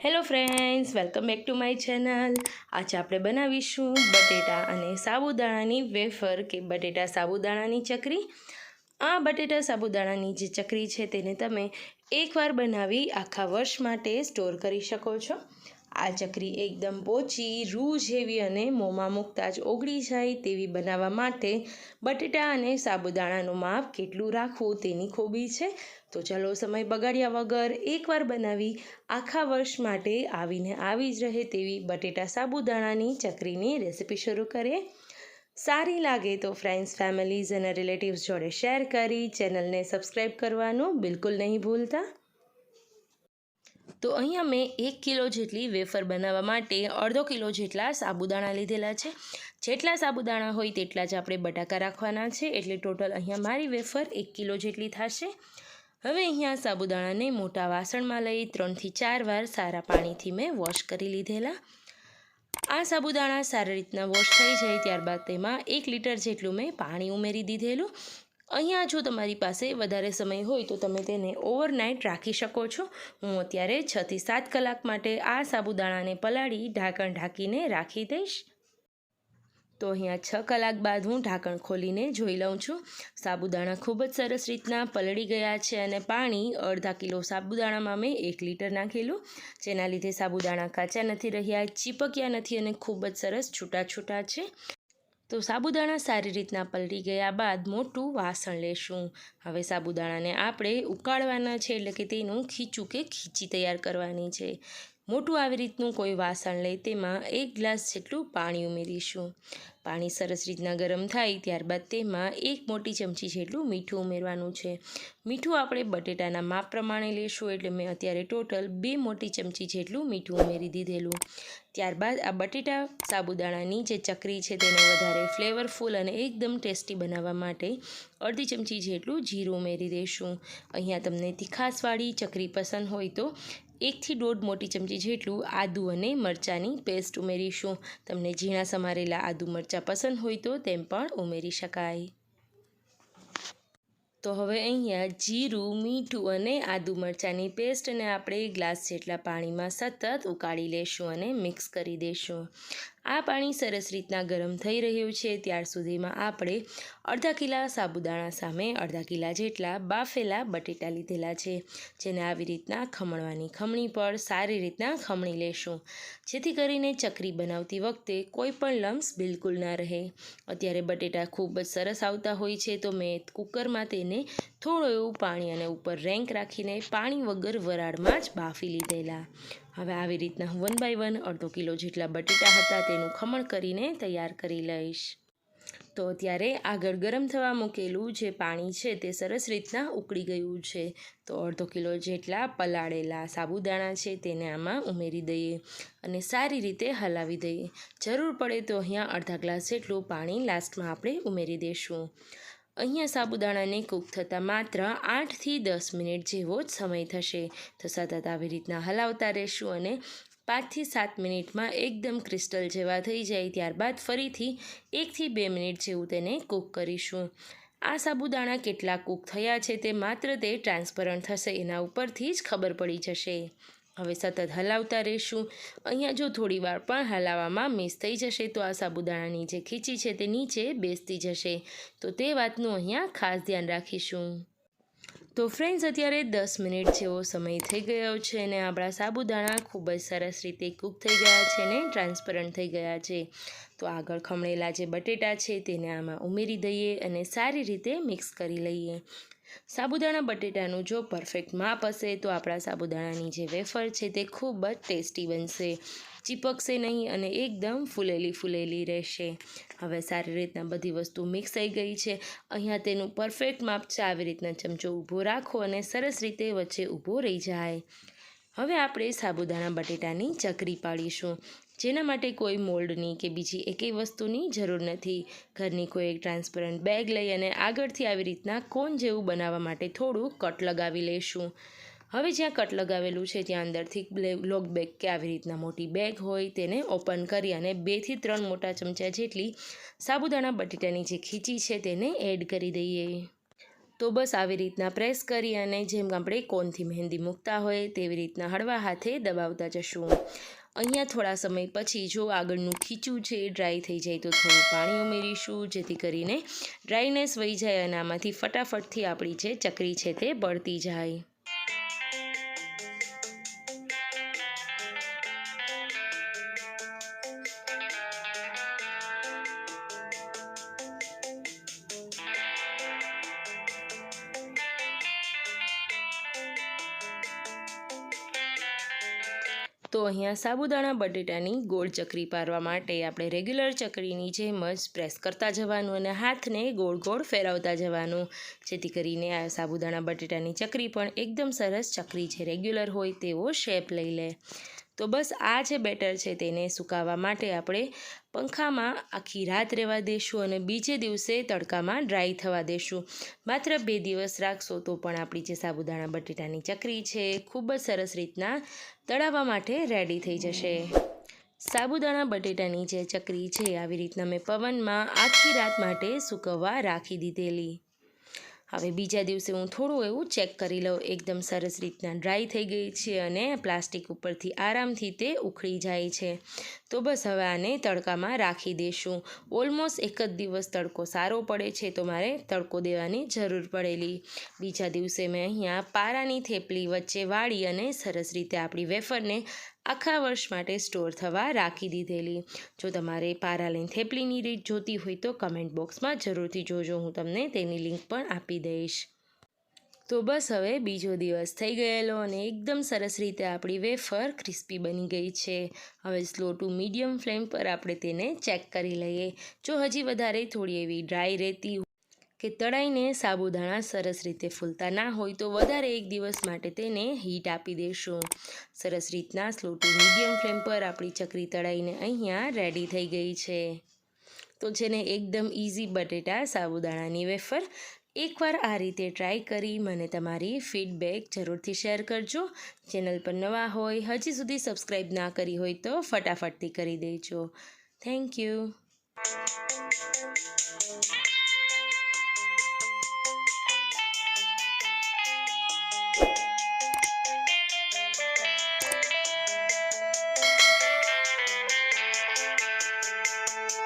Hello friends welcome back to my channel આજે આપણે બનાવીશું બટેટા અને સાબુદાણાની વેફર કે બટેટા સાબુદાણાની ચકરી. આ બટેટા સાબુદાણાની જે ચકરી છે તેને તમે એકવાર બનાવી આખા વર્ષ માટે સ્ટોર કરી શકો છો. આ ચકરી એકદમ પોચી રૂ જેવી અને મોંમાં મૂકતા જ ઓગળી જાય તેવી બનાવવા માટે બટેટા અને સાબુદાણાનું માપ કેટલું રાખવું તેની ખૂબી છે. તો ચલો સમય બગાડ્યા વગર એકવાર બનાવી આખા વર્ષ માટે આવીને આવી જ રહે તેવી બટેટા સાબુદાણાની ચકરીની રેસિપી શરૂ કરીએ. સારી લાગે તો ફ્રેન્ડ્સ ફેમિલીઝ અને રિલેટિવ્સ જોડે શેર કરી ચેનલને સબસ્ક્રાઈબ કરવાનું બિલકુલ નહીં ભૂલતા. તો અહીંયા મેં એક કિલો જેટલી વેફર બનાવવા માટે અડધો કિલો જેટલા સાબુદાણા લીધેલા છે. જેટલા સાબુદાણા હોય તેટલા જ આપણે બટાકા રાખવાના છે. એટલે ટોટલ અહીંયા મારી વેફર એક કિલો જેટલી થશે. હવે અહીંયા સાબુદાણાને મોટા વાસણમાં લઈ ત્રણથી ચાર વાર સારા પાણીથી મેં વોશ કરી લીધેલા. આ સાબુદાણા સારી રીતના વોશ થઈ જાય ત્યારબાદ તેમાં એક લીટર જેટલું મેં પાણી ઉમેરી દીધેલું. અહીંયા જો તમારી પાસે વધારે સમય હોય તો તમે તેને ઓવરનાઇટ રાખી શકો છો. હું અત્યારે છથી સાત કલાક માટે આ સાબુદાણાને પલાળી ઢાંકણ ઢાંકીને રાખી દઈશ. તો અહીંયા છ કલાક બાદ હું ઢાંકણ ખોલીને જોઈ લઉં છું. સાબુદાણા ખૂબ જ સરસ રીતના પલળી ગયા છે અને પાણી અડધા કિલો સાબુદાણામાં મેં એક લીટર નાખેલું. જેના લીધે સાબુદાણા કાચા નથી રહ્યા, ચીપક્યા નથી અને ખૂબ જ સરસ છૂટા છૂટા છે. તો સાબુદાણા સારી રીતના પલળી ગયા બાદ મોટું વાસણ લેશું. હવે સાબુદાણાને આપણે ઉકાળવાના છે એટલે કે તેનું ખીચું કે ખીચી તૈયાર કરવાની છે. મોટું આવી રીતનું કોઈ વાસણ લઈ તેમાં એક ગ્લાસ જેટલું પાણી ઉમેરીશું. પાણી સરસ રીતના ગરમ થાય ત્યારબાદ તેમાં એક મોટી ચમચી જેટલું મીઠું ઉમેરવાનું છે. મીઠું આપણે બટેટાના માપ પ્રમાણે લેશું એટલે મેં અત્યારે ટોટલ બે મોટી ચમચી જેટલું મીઠું ઉમેરી દીધેલું. ત્યારબાદ આ બટેટા સાબુદાણાની જે ચકરી છે તેને વધારે ફ્લેવરફુલ અને એકદમ ટેસ્ટી બનાવવા માટે અડધી ચમચી જેટલું જીરું ઉમેરી દઈશું અહીંયા તમને તીખાસવાળી ચકરી પસંદ હોય તો એકથી દોઢ મોટી ચમચી જેટલું આદુ અને મરચાંની પેસ્ટ ઉમેરીશું. તમને ઝીણા સમારેલા આદુ મરચાં પસંદ હોય તો તેમ પણ ઉમેરી શકાય. તો હવે અહીંયા જીરું, મીઠું અને આદુ મરચાંની પેસ્ટને આપણે ગ્લાસ જેટલા પાણીમાં સતત ઉકાળી લેશું અને મિક્સ કરી દઈશું આ પાણી સરસ રીતના ગરમ થઈ રહ્યું છે. ત્યાર સુધીમાં આપણે અડધા કિલા સાબુદાણા સામે અડધા કિલા જેટલા બાફેલા બટેટા લીધેલા છે, જેને આવી રીતના ખમણવાની ખમણી પર સારી રીતના ખમણી લેશું. જેથી કરીને ચકરી બનાવતી વખતે કોઈ પણ લમ્સ બિલકુલ ના રહે. અત્યારે બટેટા ખૂબ જ સરસ આવતા હોય છે, તો મેં કુકરમાં તેને થોડું એવું પાણી અને ઉપર રેન્ક રાખીને પાણી વગર વરાળમાં જ બાફી લીધેલા. હવે આવી રીતના વન બાય વન અડધો કિલો જેટલા બટેટા હતા તેનું ખમણ કરીને તૈયાર કરી લઈશ. તો ત્યારે આગળ ગરમ થવા મૂકેલું જે પાણી છે તે સરસ રીતના ઉકળી ગયું છે. તો અડધો કિલો જેટલા પલાળેલા સાબુદાણા છે તેને આમાં ઉમેરી દઈએ અને સારી રીતે હલાવી દઈએ. જરૂર પડે તો અહીંયા અડધા ગ્લાસ જેટલું પાણી લાસ્ટમાં આપણે ઉમેરી દઈશું અહીંયા સાબુદાણાને કૂક થતાં માત્ર આઠથી દસ મિનિટ જેવો જ સમય થશે. તો સતત આવી રીતના હલાવતા રહેશું અને પાંચથી સાત મિનિટમાં એકદમ ક્રિસ્ટલ જેવા થઈ જાય. ત્યારબાદ ફરીથી એકથી બે મિનિટ જેવું તેને કૂક કરીશું. આ સાબુદાણા કેટલા કૂક થયા છે તે માત્ર તે ટ્રાન્સપરન્ટ થશે. એના ઉપરથી જ ખબર પડી જશે. હવે સતત હલાવતા રહીશું. અહીંયા જો થોડી વાર પણ હલાવવામાં મિસ થઈ જશે તો આ સાબુદાણાની જે ખીચી છે તે નીચે બેસતી જશે. તો તે વાતનું અહીંયા ખાસ ધ્યાન રાખીશું. તો ફ્રેન્ડ્સ અત્યારે દસ મિનિટ જેવો સમય થઈ ગયો છે અને આપણા સાબુદાણા ખૂબ જ સરસ રીતે કૂક થઈ ગયા છે ને ટ્રાન્સપરન્ટ થઈ ગયા છે. તો આગળ ખમણેલા જે બટેટા છે તેને આમાં ઉમેરી દઈએ અને સારી રીતે મિક્સ કરી લઈએ. સાબુદાણા બટેટાનું જો પરફેક્ટ માપ હશે તો આપણા સાબુદાણાની જે વેફર છે તે ખૂબ જ ટેસ્ટી બનશે. ચીપકશે નહીં અને એકદમ ફૂલેલી ફૂલેલી રહેશે. હવે સારી રીતના બધી વસ્તુ મિક્સ થઈ ગઈ છે. અહીંયા તેનું પરફેક્ટ માપ છે. આવી રીતના ચમચો ઊભો રાખો અને સરસ રીતે વચ્ચે ઊભો રહી જાય. હવે આપણે સાબુદાણા બટેટાની ચકરી પાડીશું. જેના માટે કોઈ મોલ્ડની કે બીજી એકેય વસ્તુની જરૂર નથી. ઘરની કોઈ એક ટ્રાન્સપરન્ટ બેગ લઈ અને આગળથી આવી રીતના કોન જેવું બનાવવા માટે થોડું કટ લગાવી લઈશું હવે જ્યાં કટ લગાવેલું છે, ત્યાં અંદરથી લોગ બેગ કે આવી રીતના મોટી બેગ હોય તેને ઓપન કરી અને બેથી ત્રણ મોટા ચમચા જેટલી સાબુદાણા બટેટાની જે ખીચી છે, તેને એડ કરી દઈએ. તો બસ આવી રીતના પ્રેસ કરી અને જેમ આપણે કોનથી મહેંદી મૂકતા હોય તેવી રીતના હળવા હાથે દબાવતા જશું. અહીંયા થોડા સમય પછી જો આગળનું ખીચું છે ડ્રાય થઈ જાય તો થોડું પાણી ઉમેરીશું, જેથી કરીને ડ્રાયનેસ વહી જાય અને આમાંથી ફટાફટથી આપણી જે ચકરી છે તે બળતી જાય. તો અહીંયા સાબુદાણા, બટેટાની ગોળ ચકરી પારવા માટે આપણે રેગ્યુલર ચકરીની જેમ જ પ્રેસ કરતા જવાનું અને હાથને ગોળ ગોળ ફેરવતા જવાનું. જેથી કરીને આ સાબુદાણા, બટેટાની ચકરી પણ એકદમ સરસ ચકરી છે. રેગ્યુલર હોય તેવો શેપ લઈ લે. તો બસ આ જે બેટર છે તેને સુકાવવા માટે આપણે પંખામાં આખી રાત રહેવા દેશું અને બીજે દિવસે તડકામાં ડ્રાય થવા દેશું. માત્ર બે દિવસ રાખશો તો પણ આપણી જે સાબુદાણા બટેટાની ચકરી છે ખૂબ જ સરસ રીતના તળાવવા માટે રેડી થઈ જશે. સાબુદાણા બટેટાની જે ચકરી છે, આવી રીતના મેં પવનમાં આખી રાત માટે સૂકવવા રાખી દીધેલી. હવે બીજા દિવસે હું થોડું એવું ચેક કરી લઉં. એકદમ સરસ રીતના ડ્રાય થઈ ગઈ છે અને પ્લાસ્ટિક ઉપરથી આરામથી તે ઉખડી જાય છે. તો બસ હવે આને તડકામાં રાખી દઈશું ઓલમોસ્ટ એક જ દિવસ તડકો સારો પડે છે તો મારે તડકો દેવાની જરૂર પડેલી. બીજા દિવસે મેં અહીંયા પારાની થેપલી વચ્ચે વાળી અને સરસ રીતે આપણી વેફરને આખા વર્ષ માટે સ્ટોર થવા રાખી દીધેલી. જો તમારે પારાલીન થેપલીની રીત જોતી હોય તો કમેન્ટ બોક્સમાં જરૂરથી જોજો. હું તમને તેની લિંક પણ આપી દઈશ. તો બસ હવે બીજો દિવસ થઈ ગયેલો અને એકદમ સરસ રીતે આપણી વેફર ક્રિસ્પી બની ગઈ છે. હવે સ્લો ટુ મીડિયમ ફ્લેમ પર આપણે તેને ચેક કરી લઈએ. જો હજી વધારે થોડી એવી ડ્રાય રહેતી કે તળાઈને સાબુદાણા સરસ રીતે ફૂલતા ના હોય તો વધારે એક દિવસ માટે તેને હીટ આપી દેશું. સરસ રીતના સ્લો ટુ મીડિયમ ફ્લેમ પર આપણી ચકરી તળાઈને અહીંયા રેડી થઈ ગઈ છે. તો છે ને એકદમ ઇઝી બટેટા સાબુદાણાની વેફર એકવાર આ રીતે ટ્રાય કરી મને તમારી ફીડબેક જરૂરથી શેર કરજો. ચેનલ પર નવા હોય, હજી સુધી સબસ્ક્રાઈબ ના કરી હોય તો ફટાફટથી કરી દેજો. Thank you